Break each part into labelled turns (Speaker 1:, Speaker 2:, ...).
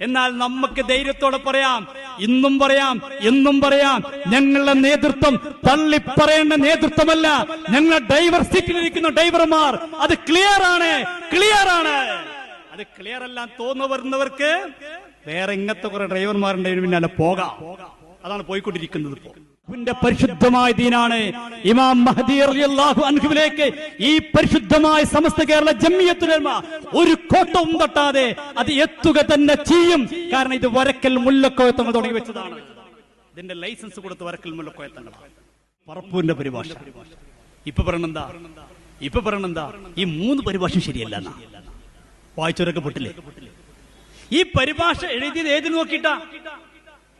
Speaker 1: എന്നാൽ നമുക്ക് ധൈര്യത്തോടെ പറയാം. ഇന്നും പറയാം എന്നും പറയാം. ഞങ്ങളുടെ നേതൃത്വം തള്ളിപ്പറയേണ്ട നേതൃത്വമല്ല. ഞങ്ങൾ ഡ്രൈവർ സീറ്റിലിരിക്കുന്ന ഡ്രൈവർമാർ. അത് ക്ലിയർ ആണ് ക്ലിയർ ആണ്. അത് ക്ലിയർ അല്ല തോന്നു വരുന്നവർക്ക് വേറെ ഇങ്ങനത്തെ കുറെ ഡ്രൈവർമാരുണ്ടെങ്കിൽ പിന്നാലെ പോകാം. അതാണ് പോയിക്കൊണ്ടിരിക്കുന്നത് ഇപ്പോ. ന്റെ പരിശുദ്ധമായ ദീനാണ് ഇമാം മഹദി അള്ളാഹു അൻഹുവിലേക്ക് ഈ പരിശുദ്ധമായ സമസ്ത കേരള ജമ്മിയത്തുലമ ഒരു കോട്ടവും തട്ടാതെ അത് എത്തുക തന്നെ ചെയ്യും. കാരണം ഇത് വരക്കൽ മുല്ലക്കോയത്തങ്ങൾ തുടങ്ങി വെച്ചതാണ്. ഇതിന്റെ ലൈസൻസ് കൊടുത്ത് വരക്കൽ മുല്ലക്കോയത്തങ്ങളാണ് പറപ്പൂരിന്റെ പരിഭാഷ. ഇപ്പൊ പറയണെന്താ? ഇപ്പൊ പറയണെന്താ? ഈ മൂന്ന് പരിഭാഷയും ശരിയല്ല എന്നാ. വായിച്ചവരൊക്കെ പൊട്ടില്ലേ? ഈ പരിഭാഷ എഴുതിയത് ഏതിന് നോക്കിയിട്ടാ?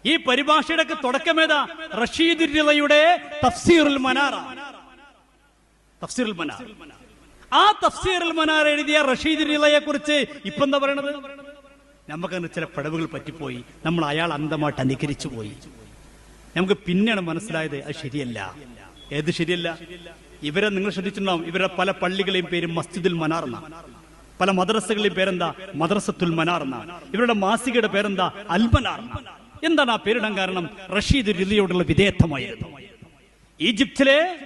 Speaker 1: ഈ പരിഭാഷയുടെ തുടക്കമേതാ റഷീദ് റിളയുടെ തഫ്സീറുൽ മനാറ. തഫ്സീറുൽ മനാർ. ആ തഫ്സീറുൽ മനാർ എഴുതിയ റഷീദ് റിളയെ കുറിച്ച് ഇപ്പൊ എന്താ പറയണത്? നമുക്കങ്ങനെ ചില പടവുകൾ പറ്റിപ്പോയി. നമ്മൾ അയാൾ അന്തമായിട്ട് അനുകരിച്ചു പോയി. നമുക്ക് പിന്നെയാണ് മനസ്സിലായത് അത് ശരിയല്ല. ഏത് ശരിയല്ല? ഇവരെ നിങ്ങൾ ശ്രദ്ധിച്ചിട്ടുണ്ടാവും. ഇവരുടെ പല പള്ളികളെയും പേര് മസ്ജിദുൽ മനാർ പല മദ്രസകളുടെയും പേരെന്താ? മദ്രസത്തുൽ മനാർ ഇവരുടെ മാസികയുടെ പേരെന്താ? അൽമനാർ എന്താണ് ആ പേരിടാൻ കാരണം? റഷീദ് റിലിയോടുള്ള വിധേയത്വമായിരുന്നു. ഈജിപ്തിലെ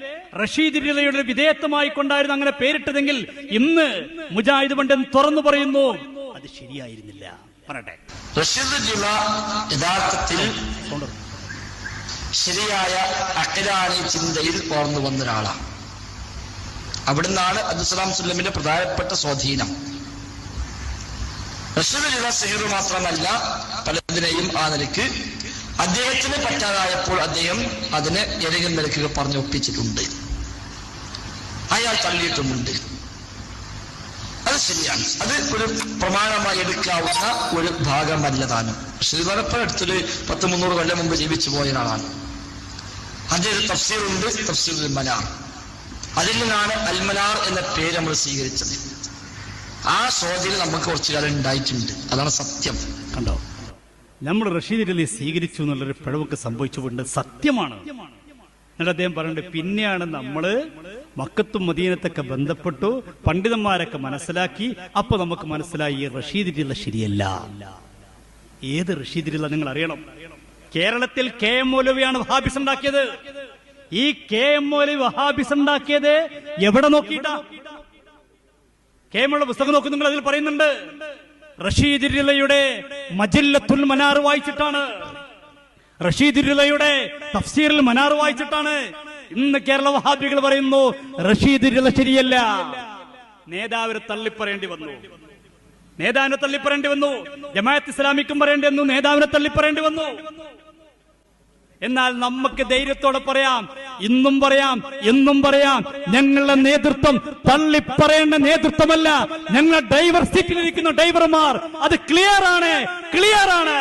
Speaker 1: റഷീദ് റിലയുടെ വിധേയത്വമായി കൊണ്ടായിരുന്നു അങ്ങനെ പേരിട്ടതെങ്കിൽ ഇന്ന് മുജാഹിദ് പണ്ഡൻ തുറന്നു പറയുന്നു അത് ശരിയായിരുന്നില്ല. പറയട്ടെ.
Speaker 2: റഷീദ് യഥാർത്ഥത്തിൽ ശരിയായ അഖിലാനി ചിന്തയിൽ ഓർന്നു വന്ന ഒരാളാണ്. അവിടുന്നാണ് അബ്ദുസലാം സുല്ലമിന്റെ പ്രധാനപ്പെട്ട സ്വാധീനം. ജില സിഹിർ മാത്രമല്ല പലതിനെയും ആ നിലയ്ക്ക് അദ്ദേഹത്തിന് പറ്റാതായപ്പോൾ അദ്ദേഹം അതിനെ ഏതെങ്കിലും നിലയ്ക്ക് പറഞ്ഞു ഒപ്പിച്ചിട്ടുണ്ട്. അയാൾ തള്ളിയിട്ടുമുണ്ട്. അത് ശരിയാണ്. അത് ഒരു പ്രമാണമായി എടുക്കാവുന്ന ഒരു ഭാഗമല്ല താനും ശ്രീധരപ്പൻ അടുത്തൊരു പത്ത് മുന്നൂറ് കൊല്ലം മുമ്പ് ജീവിച്ചു പോയ ഒരാളാണ്. ഒരു തഫ്സീറുണ്ട് തഫ്സീർ മനാർ. അതിൽ നിന്നാണ് അൽമനാർ എന്ന പേര് നമ്മൾ സ്വീകരിച്ചത്. ആ സ്വാധീനം നമുക്ക് കുറച്ചു കാലം ഉണ്ടായിട്ടുണ്ട്. അതാണ് സത്യം.
Speaker 1: കണ്ടോ? നമ്മൾ റഷീദ് അലി സ്വീകരിച്ചു എന്നുള്ളൊരു പിഴവൊക്കെ സംഭവിച്ചുകൊണ്ട് സത്യമാണ്. എന്നിട്ട് അദ്ദേഹം പറഞ്ഞിട്ട് പിന്നെയാണ് നമ്മൾ മക്കത്തും മദീനത്തൊക്കെ ബന്ധപ്പെട്ടു പണ്ഡിതന്മാരൊക്കെ മനസ്സിലാക്കി അപ്പൊ നമുക്ക് മനസ്സിലായി ഈ റഷീദിലുള്ള ശരിയല്ല. ഏത് റഷീദ് റഷീദിലുള്ള നിങ്ങൾ അറിയണം? കേരളത്തിൽ കെ എം മൗലവിയാണ് വഹാബിസ് ഉണ്ടാക്കിയത്. ഈ കെ എം മൗലവി വഹാബിസ് ഉണ്ടാക്കിയത് എവിടെ നോക്കിയിട്ടാ? കെ എം ഉള്ള പുസ്തകം നോക്കും നിങ്ങൾ അതിൽ പറയുന്നുണ്ട്. റഷീദ് റിലയുടെ മജില്ലത്തുൽ മനാർ വായിച്ചിട്ടാണ്. റഷീദ് റിലയുടെ തഫ്സീറിൽ മനാർ വായിച്ചിട്ടാണ്. ഇന്ന് കേരള വഹാബികൾ പറയുന്നു റഷീദ് റില ശരിയല്ല. നേതാവിനെ തള്ളിപ്പറയേണ്ടി വന്നു. നേതാവിനെ തള്ളിപ്പറയേണ്ടി വന്നു. ജമാഅത്ത് ഇസ്ലാമിക്കും പറയേണ്ടി വന്നു. നേതാവിനെ തള്ളിപ്പറയേണ്ടി വന്നു. എന്നാൽ നമുക്ക് ധൈര്യത്തോടെ പറയാം ഇന്നും പറയാം എന്നും പറയാം. ഞങ്ങളുടെ നേതൃത്വം തള്ളിപ്പറയേണ്ട നേതൃത്വമല്ല. ഞങ്ങൾ ഡ്രൈവർ സീറ്റിലിരിക്കുന്ന ഡ്രൈവർമാർ. അത് ക്ലിയർ ആണ് ക്ലിയർ ആണ്.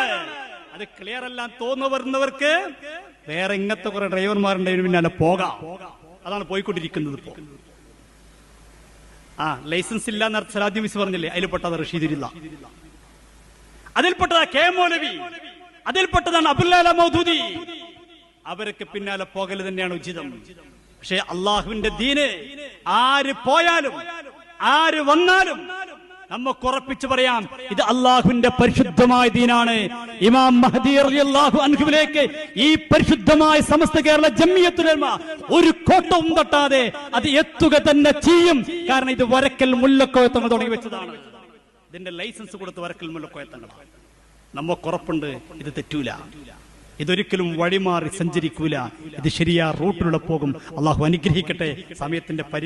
Speaker 1: അത് ക്ലിയർ അല്ല തോന്നു വരുന്നവർക്ക് വേറെ ഇങ്ങനത്തെ കുറെ ഡ്രൈവർമാരുടെ പിന്നാലെ പോകാം. അതാണ് പോയിക്കൊണ്ടിരിക്കുന്നത് ആ ലൈസൻസ് ഇല്ല എന്ന് സലാദ്യം മിസ് പറഞ്ഞില്ലേ? അതിൽപ്പെട്ടത് റഷീദില്ല അതിൽപ്പെട്ടതാ കെ മൗലവി. അതിൽപ്പെട്ടതാണ് അബുല്ലാല മൗദൂദി. അവരൊക്കെ പിന്നാലെ പോകൽ തന്നെയാണ് ഉചിതം. പക്ഷെ അള്ളാഹുവിന്റെ ദീന് ആര് പോയാലും ആര് വന്നാലും നമുക്ക് ഉറപ്പിച്ചു പറയാം ഇത് അള്ളാഹുവിന്റെ പരിശുദ്ധമായ ദീനാണ്. ഇമാം മഹദി അള്ളാഹു അൻഹുവിലേക്ക് ഈ പരിശുദ്ധമായ സമസ്ത കേരള ജമ്മിയത്തുലമ ഒരു കോട്ടവും തട്ടാതെ അത് എത്തുക തന്നെ ചെയ്യും. കാരണം ഇത് വരക്കൽ മുല്ലക്കോയത്തങ്ങൾ തുടങ്ങി വെച്ചതാണ്. ഇതിന്റെ ലൈസൻസ് കൊടുത്ത് വരക്കൽ മുല്ലക്കോയത്തങ്ങളാണ്. നമുക്കുറപ്പുണ്ട് ഇത് തെറ്റൂല. ഇതൊരിക്കലും വഴിമാറി സഞ്ചരിക്കൂല. ഇത് ശരിയാ റൂട്ടിലൂടെ പോകും. അള്ളാഹു അനുഗ്രഹിക്കട്ടെ. സമയത്തിന്റെ പരി